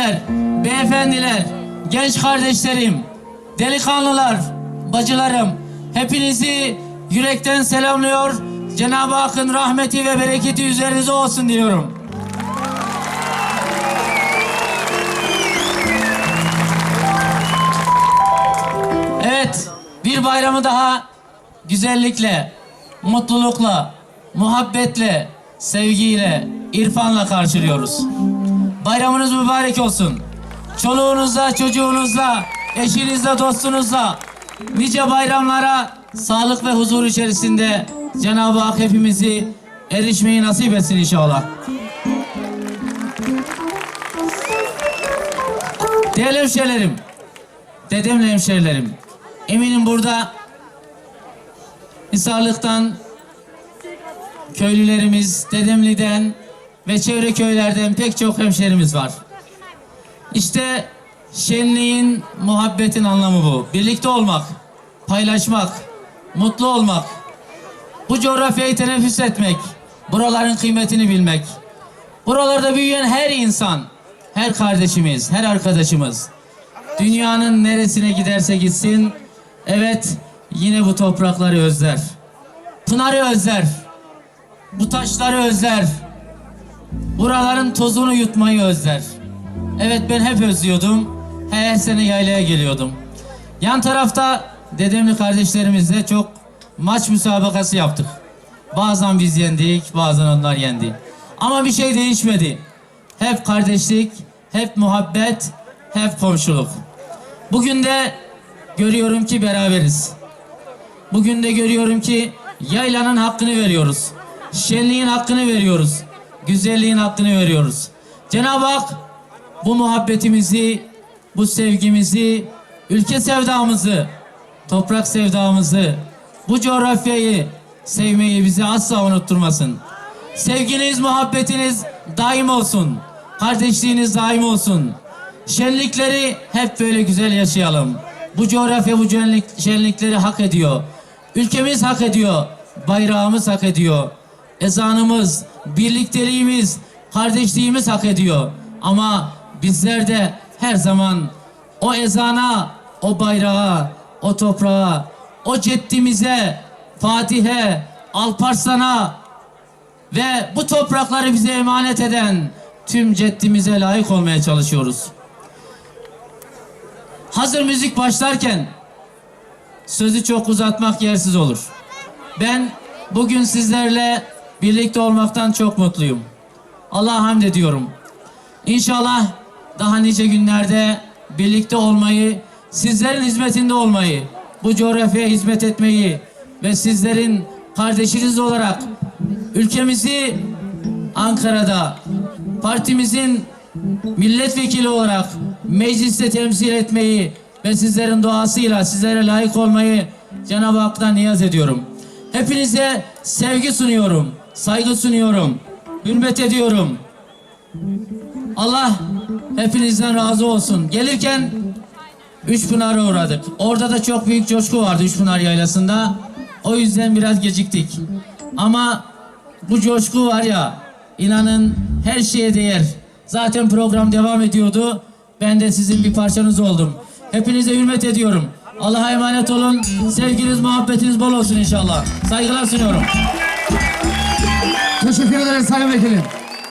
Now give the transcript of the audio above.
hanımefendiler, beyefendiler, genç kardeşlerim, delikanlılar, bacılarım, hepinizi yürekten selamlıyor. Cenab-ı Hakk'ın rahmeti ve bereketi üzerinize olsun diyorum. Evet, bir bayramı daha güzellikle, mutlulukla, muhabbetle, sevgiyle, irfanla karşılıyoruz. Bayramınız mübarek olsun. Çoluğunuzla, çocuğunuzla, eşinizle, dostunuzla nice bayramlara sağlık ve huzur içerisinde Cenab-ı Hak hepimizi erişmeyi nasip etsin inşallah. Değerli hemşehrilerim, dedemle hemşehrilerim, eminim burada Hisarlık'tan köylülerimiz, Dedemli'den ve çevre köylerden pek çok hemşerimiz var. İşte şenliğin, muhabbetin anlamı bu. Birlikte olmak, paylaşmak, mutlu olmak, bu coğrafyayı teneffüs etmek, buraların kıymetini bilmek. Buralarda büyüyen her insan, her kardeşimiz, her arkadaşımız dünyanın neresine giderse gitsin, evet yine bu toprakları özler. Pınar'ı özler. Bu taşları özler. Buraların tozunu yutmayı özler. Evet ben hep özlüyordum. Her sene yaylaya geliyordum. Yan tarafta dedemli kardeşlerimizle çok maç müsabakası yaptık. Bazen biz yendik, bazen onlar yendi. Ama bir şey değişmedi. Hep kardeşlik, hep muhabbet, hep komşuluk. Bugün de görüyorum ki beraberiz. Bugün de görüyorum ki yaylanın hakkını veriyoruz. Şenliğin hakkını veriyoruz. Güzelliğin hakkını veriyoruz. Cenab-ı Hak bu muhabbetimizi, bu sevgimizi, ülke sevdamızı, toprak sevdamızı, bu coğrafyayı sevmeyi bize asla unutturmasın. Sevginiz, muhabbetiniz daim olsun. Kardeşliğiniz daim olsun. Şenlikleri hep böyle güzel yaşayalım. Bu coğrafya bu şenlik- şenlikleri hak ediyor. Ülkemiz hak ediyor. Bayrağımız hak ediyor. Ezanımız, birlikteliğimiz, kardeşliğimiz hak ediyor. Ama bizler de her zaman o ezana, o bayrağa, o toprağa, o ceddimize, Fatih'e, Alparslan'a ve bu toprakları bize emanet eden tüm ceddimize layık olmaya çalışıyoruz. Hazır müzik başlarken sözü çok uzatmak yersiz olur. Ben bugün sizlerle birlikte olmaktan çok mutluyum. Allah'a hamd ediyorum. İnşallah daha nice günlerde birlikte olmayı, sizlerin hizmetinde olmayı, bu coğrafyaya hizmet etmeyi ve sizlerin kardeşiniz olarak ülkemizi Ankara'da partimizin milletvekili olarak mecliste temsil etmeyi ve sizlerin duasıyla sizlere layık olmayı Cenab-ı Hak'tan niyaz ediyorum. Hepinize sevgi sunuyorum, saygı sunuyorum, hürmet ediyorum. Allah hepinizden razı olsun. Gelirken Üçpınar'a uğradık. Orada da çok büyük coşku vardı Üçpınar Yaylası'nda. O yüzden biraz geciktik. Ama bu coşku var ya, inanın her şeye değer. Zaten program devam ediyordu. Ben de sizin bir parçanız oldum. Hepinize hürmet ediyorum. Allah'a emanet olun. Sevginiz, muhabbetiniz bol olsun inşallah. Saygılar sunuyorum. Teşekkür ederiz Sayın Vekilim.